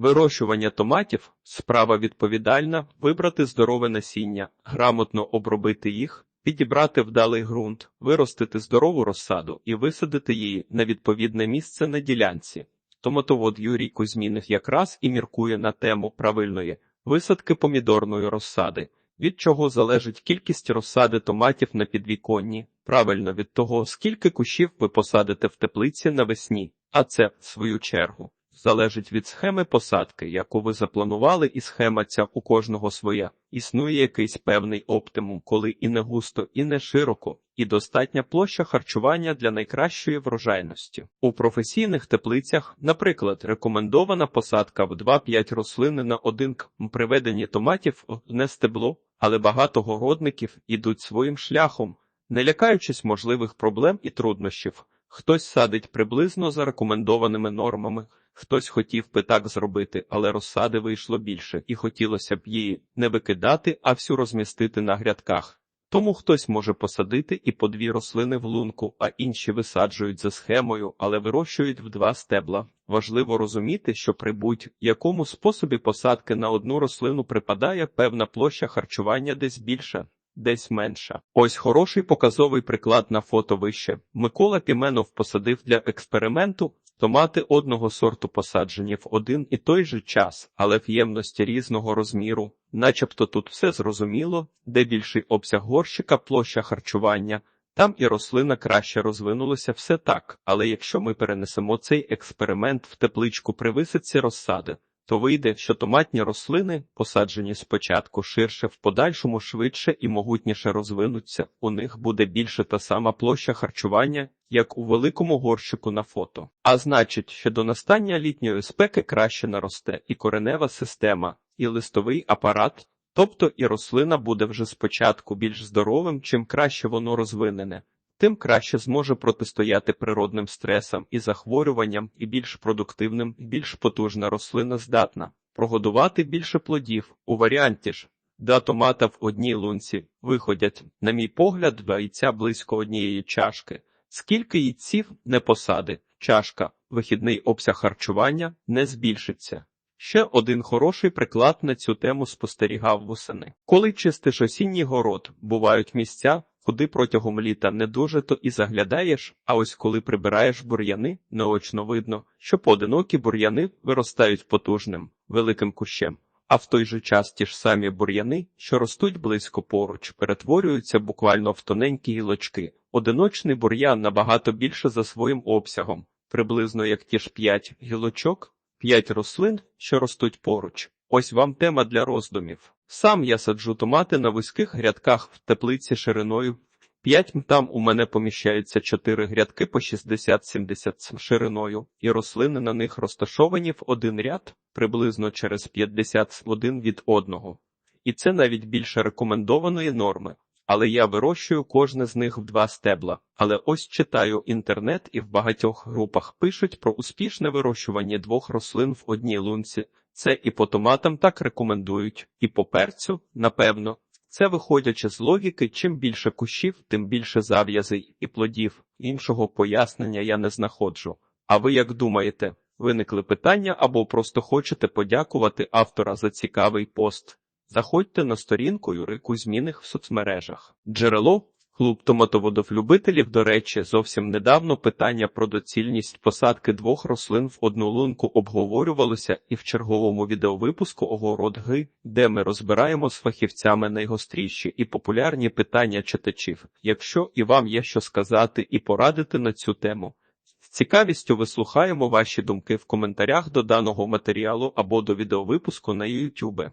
Вирощування томатів справа відповідальна, вибрати здорове насіння, грамотно обробити їх, підібрати вдалий ґрунт, виростити здорову розсаду і висадити її на відповідне місце на ділянці. Томатовод Юрій Кузьмінов якраз і міркує на тему правильної висадки помідорної розсади, від чого залежить кількість розсади томатів на підвіконні, правильно від того, скільки кущів ви посадите в теплиці навесні, а це, в свою чергу, залежить від схеми посадки, яку ви запланували, і схема ця у кожного своя. Існує якийсь певний оптимум, коли і не густо, і не широко, і достатня площа харчування для найкращої врожайності. У професійних теплицях, наприклад, рекомендована посадка в 2-5 рослини на один к приведення томатів не стебло, але багато городників ідуть своїм шляхом, не лякаючись можливих проблем і труднощів. Хтось садить приблизно за рекомендованими нормами, хтось хотів би так зробити, але розсади вийшло більше, і хотілося б її не викидати, а всю розмістити на грядках. Тому хтось може посадити і по дві рослини в лунку, а інші висаджують за схемою, але вирощують в два стебла. Важливо розуміти, що при будь-якому способі посадки на одну рослину припадає певна площа харчування десь більша, десь менша. Ось хороший показовий приклад на фото вище. Микола Піменов посадив для експерименту томати одного сорту посаджені в один і той же час, але в ємності різного розміру. Начебто тут все зрозуміло, де більший обсяг горщика, площа харчування. Там і рослина краще розвинулася все так, але якщо ми перенесемо цей експеримент в тепличку при висадці розсади, то вийде, що томатні рослини, посаджені спочатку ширше, в подальшому швидше і могутніше розвинуться, у них буде більше та сама площа харчування, як у великому горщику на фото. А значить, що до настання літньої спеки краще наросте і коренева система, і листовий апарат, тобто і рослина буде вже спочатку більш здоровим, чим краще воно розвинене. Тим краще зможе протистояти природним стресам і захворюванням, і більш продуктивним, і більш потужна рослина здатна прогодувати більше плодів. У варіанті ж два томата в одній лунці виходять, на мій погляд, два яйця близько однієї чашки. Скільки яйців не посади, чашка, вихідний обсяг харчування не збільшиться. Ще один хороший приклад на цю тему спостерігав восени. Коли чистиш осінній город, бувають місця, куди протягом літа не дуже то і заглядаєш, а ось коли прибираєш бур'яни, наочно видно, що поодинокі бур'яни виростають потужним, великим кущем. А в той же час ті ж самі бур'яни, що ростуть близько поруч, перетворюються буквально в тоненькі гілочки. Одиночний бур'ян набагато більше за своїм обсягом, приблизно як ті ж п'ять гілочок, п'ять рослин, що ростуть поруч. Ось вам тема для роздумів. Сам я саджу томати на вузьких грядках в теплиці шириною. 5 там у мене поміщаються 4 грядки по 60-70 шириною, і рослини на них розташовані в один ряд приблизно через 50 один від одного. І це навіть більше рекомендованої норми. Але я вирощую кожне з них в два стебла. Але ось читаю інтернет і в багатьох групах пишуть про успішне вирощування двох рослин в одній лунці. Це і по томатам так рекомендують, і по перцю, напевно. Це виходячи з логіки, чим більше кущів, тим більше зав'язей і плодів. Іншого пояснення я не знаходжу. А ви як думаєте, виникли питання або просто хочете подякувати автора за цікавий пост? Заходьте на сторінку Юри Кузьміних в соцмережах. Джерело Клуб томатоводов-любителів, до речі, зовсім недавно питання про доцільність посадки двох рослин в одну лунку обговорювалося і в черговому відеовипуску огородги, де ми розбираємо з фахівцями найгостріші і популярні питання читачів. Якщо і вам є що сказати і порадити на цю тему. З цікавістю вислухаємо ваші думки в коментарях до даного матеріалу або до відеовипуску на YouTube.